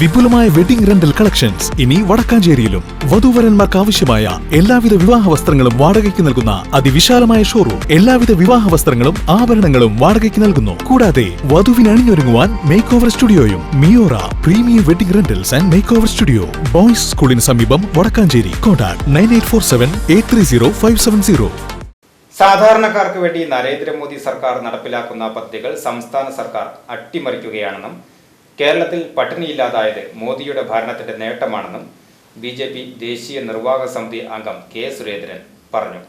വിപുലമായ wedding rental collections ഇനി വടക്കാഞ്ചേരിയിലും വധൂവരന്മാർക്ക് ആവശ്യമായ എല്ലാവിധ വിവാഹ വസ്ത്രങ്ങളും വാടകയ്ക്ക് നൽകുന്ന അതിവിശാലമായ ഷോറൂം എല്ലാവിധ വിവാഹ വസ്ത്രങ്ങളും ആഭരണങ്ങളും വാടകയ്ക്ക് നൽകുന്നു. കൂടാതെ വധുവിന് അണിഞ്ഞൊരുങ്ങുവാൻ make over സ്റ്റുഡിയോയും Miora premium wedding rentals and makeover studio boys സ്കൂളിന് സമീപം Vadakkanchery. Contact nine eight four seven eight three zero five seven zero. സാധാരണക്കാർക്ക് വേണ്ടി നരേന്ദ്രമോദി സർക്കാർ നടപ്പിലാക്കുന്ന പദ്ധതികൾ സംസ്ഥാന സർക്കാർ അട്ടിമറിക്കുകയാണെന്നും കേരളത്തിൽ പട്ടിണിയില്ലാതായത് മോദിയുടെ ഭരണത്തിന്റെ നേട്ടമാണെന്നും ബി ജെ പി ദേശീയ നിർവാഹക സമിതി അംഗം കെ സുരേന്ദ്രൻ പറഞ്ഞു.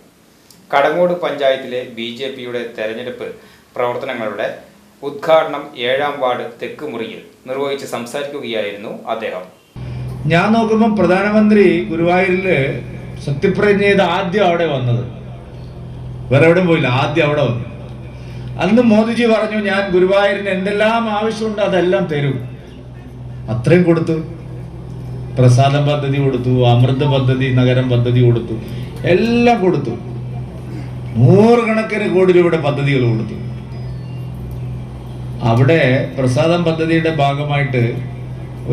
കടങ്ങോട് പഞ്ചായത്തിലെ ബി ജെ പിയുടെ തെരഞ്ഞെടുപ്പ് പ്രവർത്തനങ്ങളുടെ ഉദ്ഘാടനം ഏഴാം വാർഡ് തെക്ക് മുറിയിൽ നിർവഹിച്ച് സംസാരിക്കുകയായിരുന്നു അദ്ദേഹം. ഞാൻ നോക്കുമ്പോൾ പ്രധാനമന്ത്രി ഗുരുവായൂരിൽ സത്യപ്രതിജ്ഞ ചെയ്ത് ആദ്യം അവിടെ വന്നത്. വേറെ എവിടെയും പോയില്ല ആദ്യം അവിടെ വന്നു. അന്ന് മോദിജി പറഞ്ഞു ഞാൻ ഗുരുവായൂരിന് എന്തെല്ലാം ആവശ്യമുണ്ട് അതെല്ലാം തരും. അത്രയും കൊടുത്തു. പ്രസാദം പദ്ധതി കൊടുത്തു അമൃത പദ്ധതി നഗരം പദ്ധതി കൊടുത്തു. എല്ലാം കൊടുത്തു. നൂറുകണക്കിന് കോടി രൂപയുടെ പദ്ധതികൾ കൊടുത്തു. അവിടെ പ്രസാദം പദ്ധതിയുടെ ഭാഗമായിട്ട്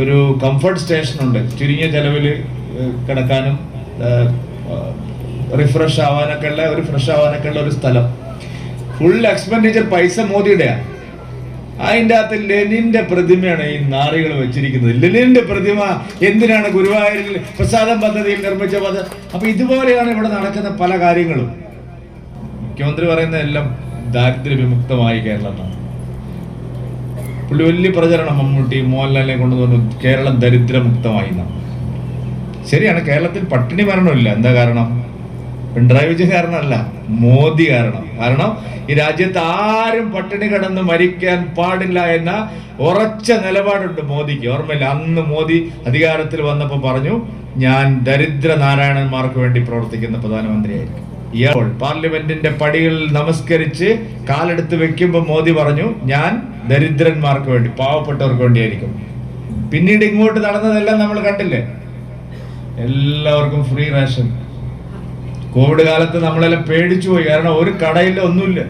ഒരു കംഫർട്ട് സ്റ്റേഷൻ ഉണ്ട്. ചുരുങ്ങിയ ചെലവിൽ കിടക്കാനും റിഫ്രഷ് ആവാനൊക്കെ ഉള്ള ഒരു ഫ്രഷ് ആവാനൊക്കെ ഉള്ള ഒരു സ്ഥലം. ഫുൾ എക്സ്പെൻഡിച്ചർ പൈസ മോദിയുടെയാണ് അതിന്റെ അകത്ത് ലെനിന്റെ പ്രതിമയാണ് ഈ നാറികൾ വെച്ചിരിക്കുന്നത്. ലെനിന്റെ പ്രതിമ എന്തിനാണ് ഗുരുവായൂരിൽ പ്രസാദം പദ്ധതിയിൽ നിർമ്മിച്ച പദ്ധതി അപ്പൊ ഇതുപോലെയാണ് ഇവിടെ നടക്കുന്ന പല കാര്യങ്ങളും. മുഖ്യമന്ത്രി പറയുന്ന എല്ലാം ദാരിദ്ര്യ വിമുക്തമായി കേരളം പുള്ളി വലിയ പ്രചരണം മമ്മൂട്ടി മോഹൻലാലിനെ കൊണ്ടുവന്നു. കേരളം ദരിദ്രമുക്തമായി ശരിയാണ് കേരളത്തിൽ പട്ടിണി മരണമില്ല. എന്താ കാരണം? പിണറായി വിജയൻ കാരണമല്ല മോദി കാരണം. കാരണം ഈ രാജ്യത്ത് ആരും പട്ടിണി കിടന്ന് മരിക്കാൻ പാടില്ല എന്ന ഉറച്ച നിലപാടുണ്ട് മോദിക്ക്. ഓർമ്മയില്ല അന്ന് മോദി അധികാരത്തിൽ വന്നപ്പോൾ പറഞ്ഞു ഞാൻ ദരിദ്ര നാരായണന്മാർക്ക് വേണ്ടി പ്രവർത്തിക്കുന്ന പ്രധാനമന്ത്രിയായിരിക്കും. ഇയാൾ പാർലമെന്റിന്റെ പടികളിൽ നമസ്കരിച്ച് കാലെടുത്ത് വെക്കുമ്പോൾ മോദി പറഞ്ഞു ഞാൻ ദരിദ്രന്മാർക്ക് വേണ്ടി പാവപ്പെട്ടവർക്ക് വേണ്ടിയായിരിക്കും. പിന്നീട് ഇങ്ങോട്ട് നടന്നതെല്ലാം നമ്മൾ കണ്ടില്ലേ? എല്ലാവർക്കും ഫ്രീ റേഷൻ. കോവിഡ് കാലത്ത് നമ്മളെല്ലാം പേടിച്ചു പോയി. കാരണം ഒരു കടയില്ല ഒന്നുമില്ല.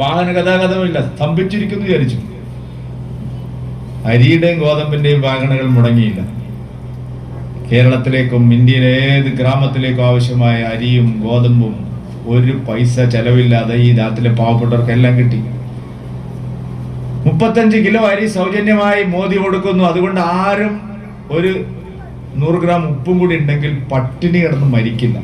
വാഹന ഗതാഗതമില്ല സ്തംഭിച്ചിരിക്കുന്നു വിചാരിച്ചു. അരിയുടെയും ഗോതമ്പിന്റെയും വാഹനങ്ങൾ മുടങ്ങിയില്ല. കേരളത്തിലേക്കും ഇന്ത്യയിലെ ഏത് ഗ്രാമത്തിലേക്കും ആവശ്യമായ അരിയും ഗോതമ്പും ഒരു പൈസ ചെലവില്ലാതെ ഈ നാട്ടിലെ പാവപ്പെട്ടവർക്ക് എല്ലാം കിട്ടി. മുപ്പത്തഞ്ച് കിലോ അരി സൗജന്യമായി മോദി കൊടുക്കുന്നു. അതുകൊണ്ട് ആരും ഒരു നൂറ് ഗ്രാം ഉപ്പും കൂടി ഉണ്ടെങ്കിൽ പട്ടിണി കിടന്ന് മരിക്കില്ല.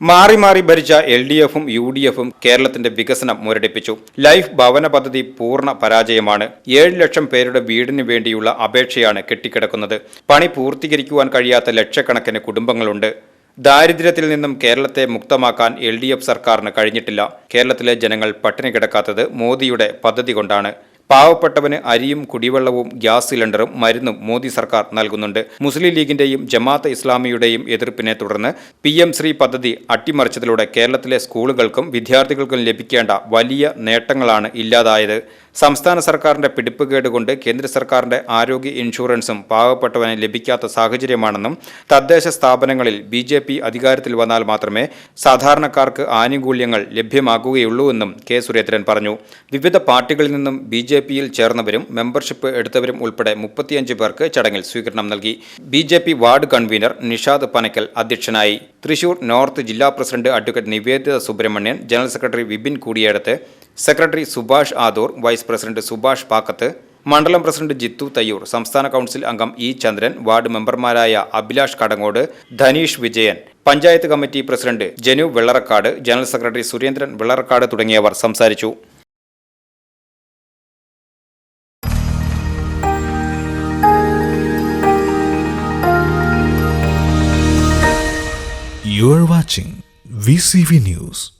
മാറി മാറി ഭരിച്ച എൽ ഡി എഫും യു ഡി എഫും കേരളത്തിന്റെ വികസനം മുരടിപ്പിച്ചു. ലൈഫ് ഭവന പദ്ധതി പൂർണ പരാജയമാണ്. ഏഴ് ലക്ഷം പേരുടെ വീടിന് വേണ്ടിയുള്ള അപേക്ഷയാണ് കെട്ടിക്കിടക്കുന്നത്. പണി പൂർത്തീകരിക്കുവാൻ കഴിയാത്ത ലക്ഷക്കണക്കിന് കുടുംബങ്ങളുണ്ട്. ദാരിദ്ര്യത്തിൽ നിന്നും കേരളത്തെ മുക്തമാക്കാൻ എൽ ഡി എഫ് സർക്കാരിന് കഴിഞ്ഞിട്ടില്ല. കേരളത്തിലെ ജനങ്ങൾ പട്ടിണി കിടക്കാത്തത് മോദിയുടെ പദ്ധതി കൊണ്ടാണ്. പാവപ്പെട്ടവന് അരിയും കുടിവെള്ളവും ഗ്യാസ് സിലിണ്ടറും മരുന്നും മോദി സർക്കാർ നൽകുന്നുണ്ട്. മുസ്ലിം ലീഗിന്റെയും ജമാഅത്ത് ഇസ്ലാമിയുടെയും എതിർപ്പിനെ തുടർന്ന് പി എം ശ്രീ പദ്ധതി അട്ടിമറിച്ചതിലൂടെ കേരളത്തിലെ സ്കൂളുകൾക്കും വിദ്യാർത്ഥികൾക്കും ലഭിക്കേണ്ട വലിയ നേട്ടങ്ങളാണ് ഇല്ലാതായത്. സംസ്ഥാന സർക്കാരിന്റെ പിടിപ്പുകേട് കേന്ദ്ര സർക്കാരിന്റെ ആരോഗ്യ ഇൻഷുറൻസും പാവപ്പെട്ടവന് ലഭിക്കാത്ത സാഹചര്യമാണെന്നും തദ്ദേശ സ്ഥാപനങ്ങളിൽ ബി ജെ പി അധികാരത്തിൽ വന്നാൽ മാത്രമേ സാധാരണക്കാർക്ക് ആനുകൂല്യങ്ങൾ ലഭ്യമാകുകയുള്ളൂ എന്നും കെ സുരേന്ദ്രൻ പറഞ്ഞു. വിവിധ പാർട്ടികളിൽ നിന്നും ബി ജെ പിയിൽ ചേർന്നവരും മെമ്പർഷിപ്പ് എടുത്തവരും ഉൾപ്പെടെ മുപ്പത്തിയഞ്ച് പേർക്ക് ചടങ്ങിൽ സ്വീകരണം നൽകി. B J P ward convener Nishad Panakkal അധ്യക്ഷനായി. തൃശൂർ നോർത്ത് ജില്ലാ president advocate Nivedita Subramanian general secretary Vipin Koodiyedath secretary Subhash Adoor vice president Subhash Pakkath മണ്ഡലം പ്രസിഡന്റ് ജിത്തു തയ്യൂർ സംസ്ഥാന കൗൺസിൽ അംഗം ഇ ചന്ദ്രൻ വാർഡ് മെമ്പർമാരായ Abhilash Kadangode Dhaneesh Vijayan panchayat committee president Janu Vellarakkad general secretary Surendran Vellarakkad തുടങ്ങിയവർ സംസാരിച്ചു You are watching VCV News.